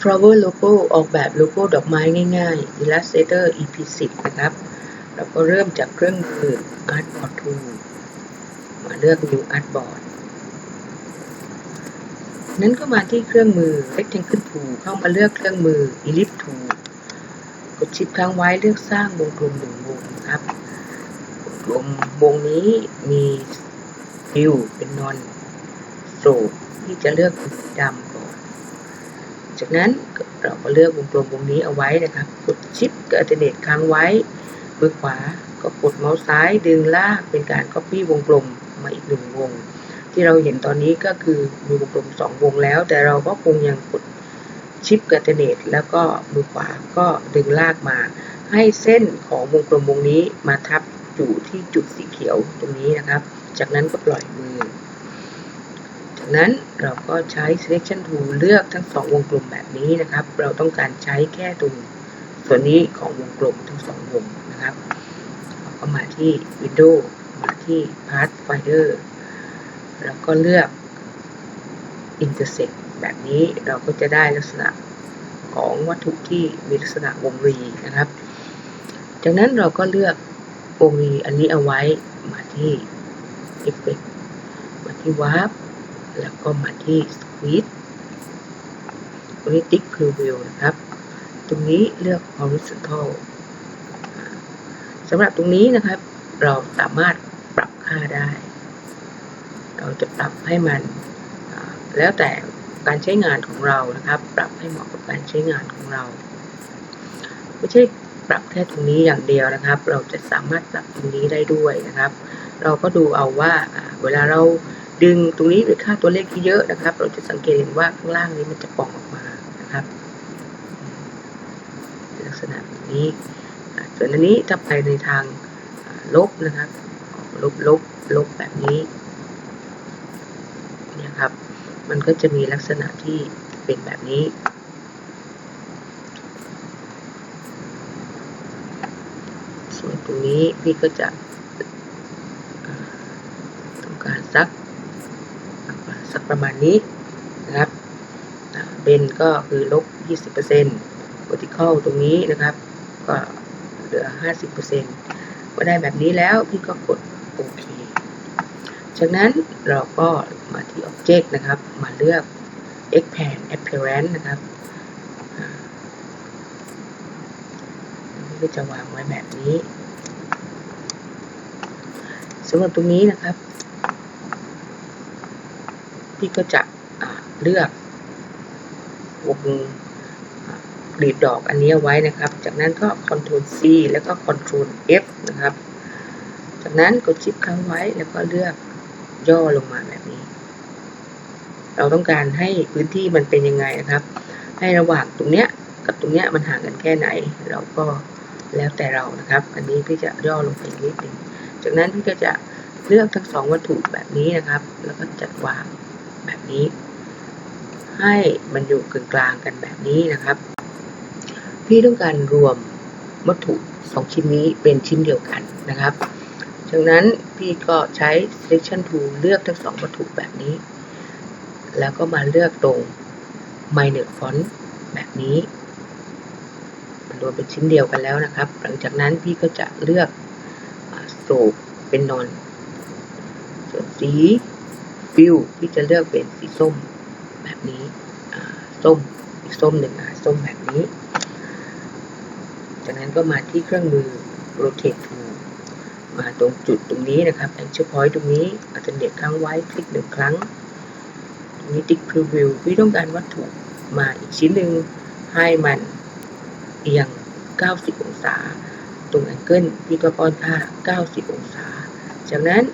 flower logo ออกแบบโลโก้ดอกไม้ง่ายๆ Illustrator EP10 นะครับ เราก็เริ่มจากเครื่องมือ Artboard Tool มาเลือก New Artboard นั้นก็มาที่เครื่องมือ Rectangle Tool เข้ามาเลือกเครื่องมือ Ellipse Tool กดชิปค้างไว้เลือกสร้างวงกลมหนึ่งวงครับ วงกลมวงนี้มีฟิวเป็นนอนโศกที่จะเลือกสีดำ จากนั้นเราก็เลือกวงกลมวงนี้เอาไว้นะครับ กดชิปกับอัลเทอร์เนทค้างไว้มือขวาก็กดเมาส์ซ้ายดึงลากเป็นการ Copy วงกลมมาอีกหนึ่งวง ที่เราเห็นตอนนี้ก็คือมีวงกลมสองวงแล้ว แต่เราก็คงยังกดชิปกับอัลเทอร์เนทแล้วก็มือขวาก็ดึงลากมา ให้เส้นของวงกลมวงนี้มาทับอยู่ที่จุดสีเขียวตรงนี้นะครับ จากนั้นก็ปล่อยมือ จากนั้นเราก็ใช้ selection tool เลือกทั้งสองวงกลมแบบนี้นะครับ เราต้องการใช้แค่ตรงส่วนนี้ของวงกลมทั้งสองวงนะครับเราก็มาที่ window มาที่ pathfinder แล้วก็เลือก intersect แบบนี้เราก็จะได้ลักษณะของวัตถุที่มีลักษณะวงรีนะครับ จากนั้นเราก็เลือกวงรีอันนี้เอาไว้มาที่ effect มาที่ warp แล้วก็มาที่ Squeeze Critic preview นะครับ ตรงนี้เลือก horizontal สำหรับตรงนี้นะครับ เราสามารถปรับค่าได้ เราจะปรับให้มัน แล้วแต่การใช้งานของเรานะครับ ปรับให้เหมาะกับการใช้งานของเรา ไม่ใช่ปรับแค่ตรงนี้อย่างเดียวนะครับ เราจะสามารถปรับตรงนี้ได้ด้วยนะครับ เราก็ดูเอาว่าเวลาเรา ดึงตรงนี้ด้วยค่าตัวเลขที่เยอะนะครับ เราจะสังเกตเห็นว่าข้างล่างนี้มันจะป่องออกมานะครับลักษณะแบบนี้ ส่วนอันนี้ถ้าไปในทางลบนะครับ ลบลบลบแบบนี้เนี่ยครับ มันก็จะมีลักษณะที่เป็นแบบนี้ส่วนตรงนี้พี่ก็จะต้องการสัก สักประมาณนี้นะครับเบนก็คือลบ 20% vertical ตรงนี้นะครับ ก็เหลือ 50%เมื่อได้แบบนี้แล้วพี่ก็กดโอเค จากนั้นเราก็มาที่ Object นะครับ มาเลือก Expand Appearance นะครับอ่าอันนี้ก็จะวางไว้แบบนี้สำหรับตรงนี้นะครับ พี่ก็จะเลือกวงกรีดดอกอันนี้ไว้นะครับ จากนั้นก็ Ctrl C แล้วก็ Ctrl F นะครับ จากนั้นกดชิปค้างไว้แล้วก็เลือกย่อลงมาแบบนี้ เราต้องการให้พื้นที่มันเป็นยังไงนะครับ ให้ระหว่างตรงเนี้ยกับตรงเนี้ยมันห่างกันแค่ไหน เราก็แล้วแต่เรานะครับ อันนี้พี่จะย่อลงไปนิดหนึงจากนั้นพี่ก็จะเลือกทั้งสองวัตถุแบบนี้นะครับ แล้วก็จัดวาง แบบนี้ ให้มันอยู่กึ่งกลางกันแบบนี้นะครับ พี่ต้องการรวมวัตถุสองชิ้นนี้เป็นชิ้นเดียวกันนะครับจากนั้นพี่ก็ใช้ selection tool เลือกทั้งสองวัตถุแบบนี้ แล้วก็มาเลือกตรง minor font แบบนี้มันรวมเป็นชิ้นเดียวกันแล้วนะครับ หลังจากนั้นพี่ก็จะเลือกโศกเป็นนอน ส่วนสี ฟิวพี่จะเลือกเป็นสีส้มแบบนี้ส้มอีกส้มหนึ่งอะส้มแบบนี้ จากนั้นก็มาที่เครื่องมือ rotate tool มาตรงจุดตรงนี้นะครับ anchor point ตรงนี้อาจจะเด็กค้างไว้คลิกหนึ่งครั้ง ตรงนี้ tick preview พี่ต้องการวัตถุมาอีกชิ้นหนึ่งให้มันเอียง 90 องศา ตรงแองเกิลพี่ก็ป้อนค่า 90 องศา จากนั้น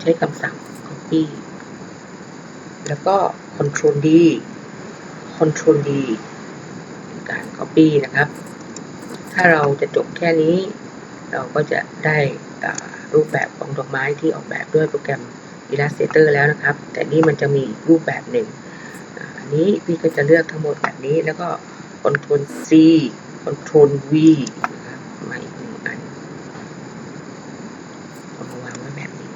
ใช้คำสั่ง copy แล้วก็ Ctrl D Ctrl D การ copy นะครับ ถ้าเราจะจบแค่นี้ เราก็จะได้รูปแบบของดอกไม้ที่ออกแบบด้วยโปรแกรม Illustrator แล้วนะครับ แต่นี่มันจะมีรูปแบบหนึ่ง อันนี้พี่ก็จะเลือกทั้งหมดแบบนี้แล้วก็ Ctrl C Ctrl V นะครับมาอีกหนึ่งอันเอามาวางไว้แบบนี้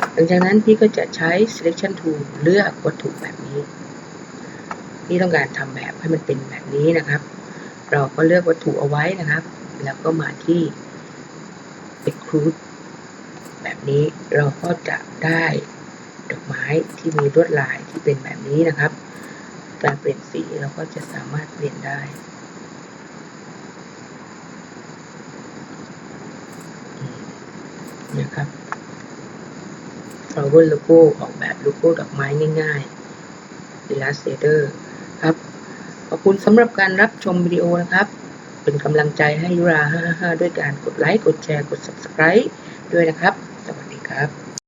จ หลังจากนั้นพี่ก็จะใช้ selection tool เลือกวัตถุแบบนี้ พี่ต้องการทำแบบให้มันเป็นแบบนี้นะครับ เราก็เลือกวัตถุเอาไว้นะครับ แล้วก็มาที่ extrude แบบนี้เราก็จะได้ดอกไม้ที่มีลวดลายที่เป็นแบบนี้นะครับ การเปลี่ยนสีเราก็จะสามารถเปลี่ยนได้นะครับ flower logo ออกแบบโลโก้ดอกไม้ง่ายๆ Illustrator ครับ ขอบคุณสำหรับการรับชมวิดีโอนะครับ เป็นกำลังใจให้ยุรา555 ด้วยการกดไลค์ กดแชร์ กด subscribe ด้วยนะครับ